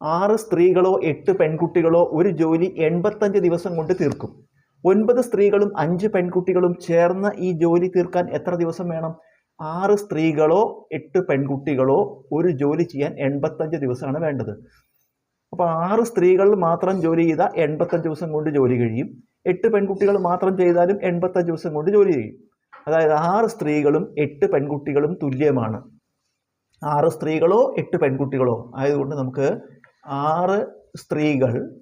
ആറ് സ്ത്രീകളോ എട്ട് പെൺകുട്ടികളോ ഒരു ജോലി എൺപത്തഞ്ച് ദിവസം കൊണ്ട് തീർക്കും. ഒൻപത് സ്ത്രീകളും അഞ്ച് പെൺകുട്ടികളും ചേർന്ന് ഈ ജോലി തീർക്കാൻ എത്ര ദിവസം വേണം? ആറ് സ്ത്രീകളോ എട്ട് പെൺകുട്ടികളോ ഒരു ജോലി ചെയ്യാൻ എൺപത്തഞ്ച് ദിവസമാണ് വേണ്ടത്. അപ്പോൾ ആറ് സ്ത്രീകൾ മാത്രം ജോലി ചെയ്താൽ എൺപത്തഞ്ച് ദിവസം കൊണ്ട് ജോലി കഴിയും. എട്ട് പെൺകുട്ടികൾ മാത്രം ചെയ്താലും എൺപത്തഞ്ച് ദിവസം കൊണ്ട് ജോലി ചെയ്യും. അതായത് ആറ് സ്ത്രീകളും എട്ട് പെൺകുട്ടികളും തുല്യമാണ്. ആറ് സ്ത്രീകളോ എട്ട് പെൺകുട്ടികളോ ആയതുകൊണ്ട് നമുക്ക് ആറ് സ്ത്രീകൾ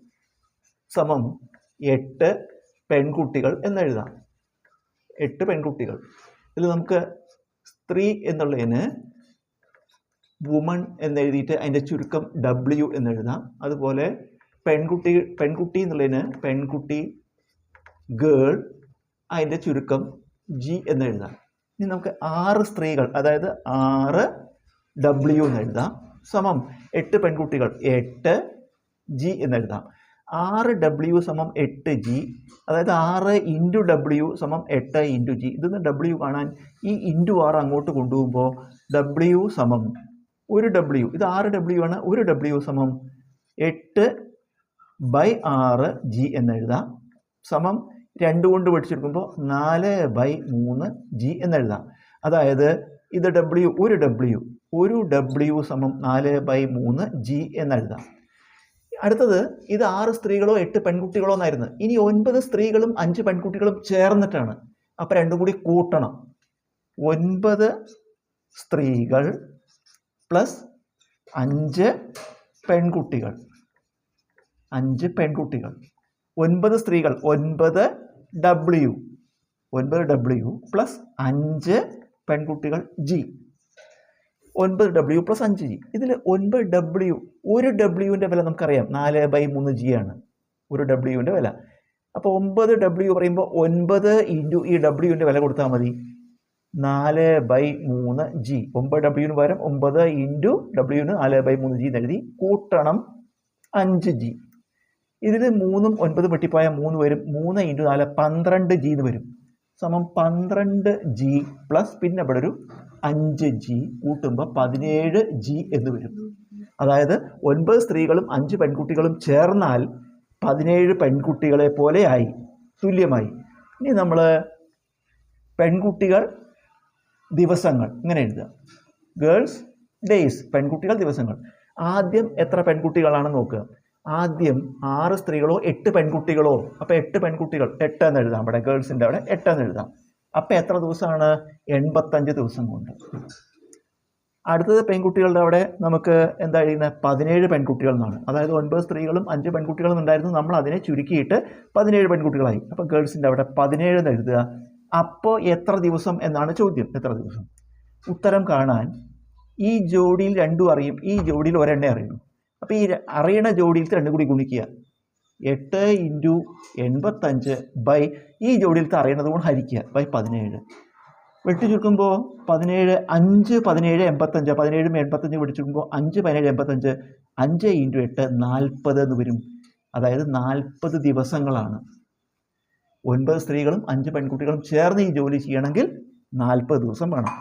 സമം എട്ട് പെൺകുട്ടികൾ എന്നെഴുതാം. എട്ട് പെൺകുട്ടികൾ. ഇതിൽ നമുക്ക് സ്ത്രീ എന്നുള്ളതിന് വുമൺ എന്നെഴുതിയിട്ട് അതിന്റെ ചുരുക്കം ഡബ്ല്യു എന്നെഴുതാം. അതുപോലെ പെൺകുട്ടി പെൺകുട്ടി എന്നുള്ളതിന് പെൺകുട്ടി ഗേൾ അതിന്റെ ചുരുക്കം ജി എന്നെഴുതാം. ഇനി നമുക്ക് ആറ് സ്ത്രീകൾ അതായത് ആറ് ഡബ്ല്യു എന്നെഴുതാം. സമം എട്ട് പെൺകുട്ടികൾ. എട്ട് ജി എന്നെഴുതാം ആറ് ഡബ്ല്യു സമം എട്ട് ജി അതായത് ആറ് ഇന്റു ഡബ്ല്യു സമം എട്ട് ഇന്റു ജി ഇതിൽ നിന്ന് ഡബ്ല്യു കാണാൻ ഈ ഇന്റു ആറ് അങ്ങോട്ട് കൊണ്ടുപോകുമ്പോൾ ഡബ്ല്യു സമം ഒരു ഡബ്ല്യു ഇത് ആറ് ഡബ്ല്യു ആണ് ഒരു ഡബ്ല്യു സമം എട്ട് ബൈ ആറ് ജി എന്നെഴുതാം സമം രണ്ട് കൊണ്ട് പഠിച്ചെടുക്കുമ്പോൾ നാല് ബൈ മൂന്ന് ജി എന്നെഴുതാം അതായത് ഇത് ഡബ്ല്യു ഒരു ഡബ്ല്യു ഒരു ഡബ്ല്യു സമം നാല് ബൈ മൂന്ന് ജി എന്നെഴുതാം. അടുത്തത് ഇത് ആറ് സ്ത്രീകളോ എട്ട് പെൺകുട്ടികളോ എന്നായിരുന്നു. ഇനി ഒൻപത് സ്ത്രീകളും അഞ്ച് പെൺകുട്ടികളും ചേർന്നിട്ടാണ്. അപ്പോൾ രണ്ടും കൂടി കൂട്ടണം. ഒൻപത് സ്ത്രീകൾ പ്ലസ് അഞ്ച് പെൺകുട്ടികൾ. അഞ്ച് പെൺകുട്ടികൾ. ഒൻപത് സ്ത്രീകൾ. ഒൻപത് ഡബ്ല്യു ഒൻപത് ഡബ്ല്യു പ്ലസ് അഞ്ച് പെൺകുട്ടികൾ ജി ഒൻപത് ഡബ്ല്യു പ്ലസ് അഞ്ച് ജി ഇതിൽ ഒൻപത് ഡബ്ല്യു ഒരു ഡബ്ല്യുവിന്റെ വില നമുക്കറിയാം. നാല് ബൈ മൂന്ന് ജി ആണ്. ഒരു ഡബ്ല്യുവിന്റെ വില. അപ്പോൾ ഒമ്പത് ഡബ്ല്യു പറയുമ്പോൾ ഒൻപത് ഇന്റു ഈ ഡബ്ല്യുവിന്റെ വില കൊടുത്താൽ മതി. നാല് ബൈ മൂന്ന് ജി ഒമ്പത് ഡബ്ല്യുവിന് പകരം ഒമ്പത് ഇന്റു ഡബ്ല്യുവിന് നാല് ബൈ മൂന്ന് ജി എന്ന് എഴുതി കൂട്ടണം അഞ്ച് ജി ഇതിൽ മൂന്നും ഒൻപത് വെട്ടിപ്പോയാൽ മൂന്ന് വരും. മൂന്ന് ഇന്റു നാല് പന്ത്രണ്ട് ജി എന്ന് വരും. സമം പന്ത്രണ്ട് ജി പ്ലസ് പിന്നെ ഇവിടെ ഒരു അഞ്ച് ജി കൂട്ടുമ്പോൾ പതിനേഴ് ജി എന്ന് വരും. അതായത് ഒൻപത് സ്ത്രീകളും അഞ്ച് പെൺകുട്ടികളും ചേർന്നാൽ പതിനേഴ് പെൺകുട്ടികളെ പോലെയായി തുല്യമായി. ഇനി നമ്മൾ പെൺകുട്ടികൾ ദിവസങ്ങൾ ഇങ്ങനെ എഴുതുക. ഗേൾസ് ഡേയ്സ് പെൺകുട്ടികൾ ദിവസങ്ങൾ. ആദ്യം എത്ര പെൺകുട്ടികളാണെന്ന് നോക്കുക. ആദ്യം ആറ് സ്ത്രീകളോ എട്ട് പെൺകുട്ടികളോ അപ്പോൾ എട്ട് പെൺകുട്ടികൾ എട്ട് എന്ന് എഴുതാം അവിടെ ഗേൾസിന്റെ അവിടെ എട്ട് എന്ന് എഴുതാം. അപ്പോൾ എത്ര ദിവസമാണ്? എൺപത്തഞ്ച് ദിവസം കൊണ്ട്. അടുത്തത് പെൺകുട്ടികളുടെ അവിടെ നമുക്ക് എന്താ എഴുതുന്നത്? പതിനേഴ് പെൺകുട്ടികൾ എന്നാണ്. അതായത് ഒൻപത് സ്ത്രീകളും അഞ്ച് പെൺകുട്ടികളും ഉണ്ടായിരുന്നു. നമ്മൾ അതിനെ ചുരുക്കിയിട്ട് പതിനേഴ് പെൺകുട്ടികളായി. അപ്പോൾ ഗേൾസിന്റെ അവിടെ പതിനേഴ് എന്ന് എഴുതുക. അപ്പോൾ എത്ര ദിവസം എന്നാണ് ചോദ്യം. എത്ര ദിവസം? ഉത്തരം കാണാൻ ഈ ജോഡിയിൽ രണ്ടും അറിയും. ഈ ജോഡിയിൽ ഒരെണ്ണേ അറിയൂ അപ്പോൾ ഈ അറിയണ ജോഡിയിലത്തെ രണ്ടും കൂടി ഗുണിക്കുക. എട്ട് ഇന്റു എൺപത്തഞ്ച് ബൈ ഈ ജോഡിയിലത്തെ അറിയണത് കൊണ്ട് ഹരിക്കുക ബൈ പതിനേഴ്. വെട്ടി ചുരുക്കുമ്പോൾ പതിനേഴ് അഞ്ച് പതിനേഴ് എൺപത്തഞ്ച് പതിനേഴും എൺപത്തഞ്ച് വെട്ടി ചുരുക്കുമ്പോൾ അഞ്ച് പതിനേഴ് എൺപത്തഞ്ച് അഞ്ച് ഇന്റു എട്ട് നാൽപ്പത് എന്ന് വരും. അതായത് നാൽപ്പത് ദിവസങ്ങളാണ്. ഒൻപത് സ്ത്രീകളും അഞ്ച് പെൺകുട്ടികളും ചേർന്ന് ഈ ജോലി ചെയ്യണമെങ്കിൽ നാൽപ്പത് ദിവസം വേണം.